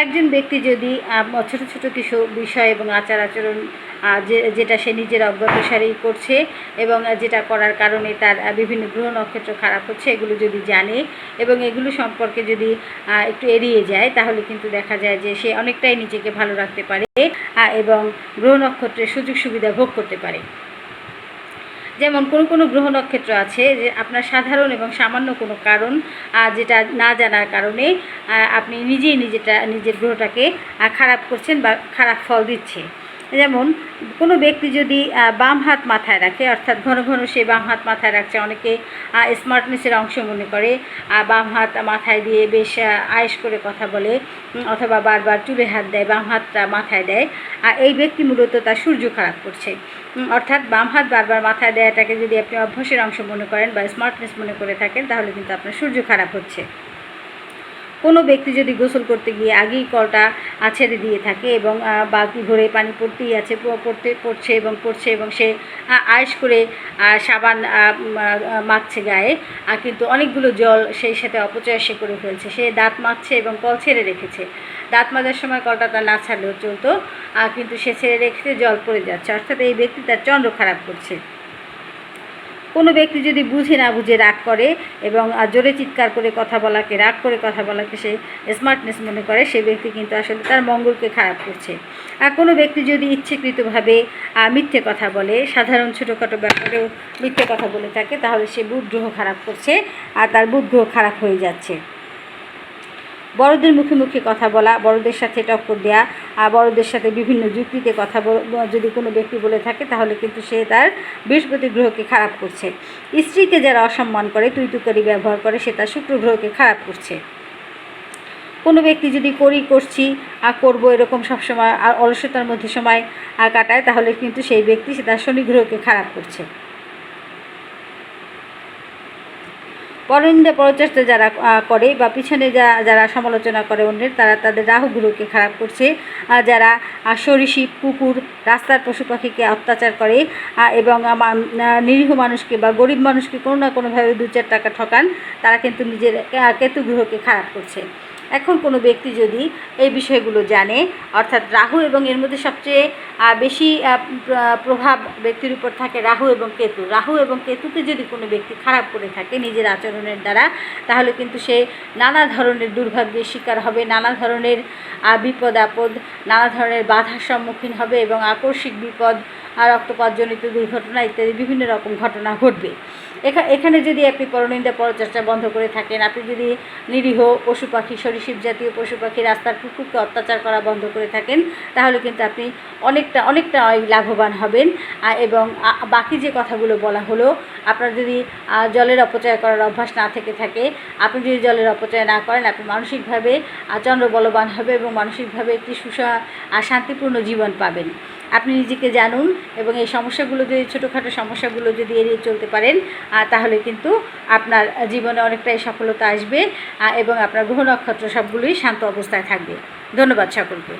একজন ব্যক্তি যদি ছোট ছোট কিছু বিষয় এবং আচার আচরণ যেটা সে নিজের অজ্ঞাতসারেই করছে এবং যেটা করার কারণে তার বিভিন্ন গ্রহ নক্ষত্র খারাপ হচ্ছে, এগুলো যদি জানে এবং এগুলো সম্পর্কে যদি একটু এড়িয়ে যায়, তাহলে কিন্তু দেখা যায় যে সে অনেকটাই নিজেকে ভালো রাখতে পারে এবং গ্রহ নক্ষত্রের সুযোগ সুবিধা ভোগ করতে পারে। যেমন কোনো কোনো গ্রহ নক্ষত্র আছে যে আপনার সাধারণ এবং সামান্য কোনো কারণ যেটা না জানার কারণে আপনি নিজেই নিজেটা, নিজের গ্রহটাকে খারাপ করছেন বা খারাপ ফল দিচ্ছে। যেমন কোনো ব্যক্তি যদি বাম হাত মাথায় রাখে, অর্থাৎ ঘন ঘন সে বাম হাত মাথায় রাখছে, অনেকে স্মার্টনেসের অংশ মনে করে বাম হাত মাথায় দিয়ে বেশ আয়েস করে কথা বলে অথবা বারবার চুলে হাত দেয়, বাম হাতটা মাথায় দেয় আর এই ব্যক্তি মূলত তার সূর্য খারাপ করছে। অর্থাৎ বাম হাত বারবার মাথায় দেয়াটাকে যদি আপনি অভ্যাসের অংশ মনে করেন বা স্মার্টনেস মনে করে থাকেন, তাহলে কিন্তু আপনার সূর্য খারাপ হচ্ছে। কোনো ব্যক্তি যদি গোসল করতে গিয়ে আগেই কলটা আহ, ছেড়ে দিয়ে থাকে এবং বালতি ভরে পানি পড়তেই আছে পড়তে পড়ছে এবং পড়ছে এবং সে আয়েস করে সাবান মাখছে গায়ে আর কিন্তু অনেকগুলো জল সেই সাথে অপচয় সে করে ফেলছে। সে দাঁত মাখছে এবং কল ছেড়ে রেখেছে। দাঁত মাজার সময় কলটা তার না ছাড়লেও চলতো কিন্তু সে ছেড়ে রেখেছে জল পড়ে যাচ্ছে। অর্থাৎ এই ব্যক্তি তার চন্দ্র খারাপ করছে। কোনো ব্যক্তি যদি বুঝে না বুঝে রাগ করে এবং জোরে চিৎকার করে কথা বলাকে, রাগ করে কথা বলাকে সে স্মার্টনেস মনে করে, সে ব্যক্তি কিন্তু আসলে তার মঙ্গলকে খারাপ করছে। আর কোনো ব্যক্তি যদি ইচ্ছেকৃতভাবে মিথ্যে কথা বলে, সাধারণ ছোটোখাটো ব্যাপারেও মিথ্যে কথা বলে থাকে, তাহলে সে বুধ গ্রহ খারাপ করছে, আর তার বুধ গ্রহ খারাপ হয়ে যাচ্ছে। বড়দের মুখে মুখে কথা বলা, বড়দের সাথে টক্কর দেওয়া আর বড়দের সাথে বিভিন্ন যুক্তিতে কথা যদি কোনো ব্যক্তি বলে থাকে তাহলে কিন্তু সে তার বৃহস্পতি গ্রহকে খারাপ করছে। স্ত্রীকে যারা অসম্মান করে তুই তুকারি ব্যবহার করে, সে তার শুক্র গ্রহকে খারাপ করছে। কোনো ব্যক্তি যদি করি করছি, আর করব এরকম সবসময়, আর অলসতার মধ্যে সময় আর কাটায়, তাহলে কিন্তু সেই ব্যক্তি সে তার শনি গ্রহকে খারাপ করছে। পরনিন্দা পরচেষ্টা যারা করে বা পিছনে যা, যারা সমালোচনা করে অন্যের, তারা তাদের রাহুগুলোকে খারাপ করছে। যারা সরিষি, কুকুর, রাস্তার পশু পাখিকে অত্যাচার করে এবং নিরীহ মানুষকে বা গরিব মানুষকে কোনো না কোনোভাবে দু চার টাকা ঠকান, তারা কিন্তু নিজের কেতু গ্রহকে খারাপ করছে। এখন কোনো ব্যক্তি যদি এই বিষয়গুলো জানে, অর্থাৎ রাহু এবং এর মধ্যে সবচেয়ে বেশি প্রভাব ব্যক্তির উপর থাকে রাহু এবং কেতু। রাহু এবং কেতুকে যদি কোনো ব্যক্তি খারাপ করে থাকে নিজের আচরণের দ্বারা, তাহলে কিন্তু সে নানা ধরনের দুর্ভাগ্যের শিকার হবে, নানা ধরনের বিপদ আপদ, নানা ধরনের বাধার সম্মুখীন হবে এবং আকস্মিক বিপদ রক্তপাতজনিত দুর্ঘটনা ইত্যাদি বিভিন্ন রকম ঘটনা ঘটবে। এখানে যদি আপনি পরনিন্দা পরচর্চা বন্ধ করে থাকেন আপনি যদি নিরীহ পশু পাখি জাতীয় পশু পাখি রাস্তার কুকুরকে অত্যাচার করা বন্ধ করে থাকেন তাহলে কিন্তু আপনি অনেকটা অনেকটা লাভবান হবেন। এবং বাকি যে কথাগুলো বলা হলো আপনার যদি জলের অপচয় করার অভ্যাস না থেকে থাকে আপনি যদি জলের অপচয় না করেন আপনি মানসিকভাবে আহ, চন্দ্রবলবান হবে এবং মানসিকভাবে একটি সুসা শান্তিপূর্ণ জীবন পাবেন। আপনি নিজেকে জানুন এবং এই সমস্যাগুলো যদি, ছোটোখাটো সমস্যাগুলো যদি এড়িয়ে চলতে পারেন তাহলে কিন্তু আপনার জীবনে অনেকটাই সফলতা আসবে এবং আপনার গ্রহ নক্ষত্র সবগুলোই শান্ত অবস্থায় থাকবে। ধন্যবাদ সকলকে।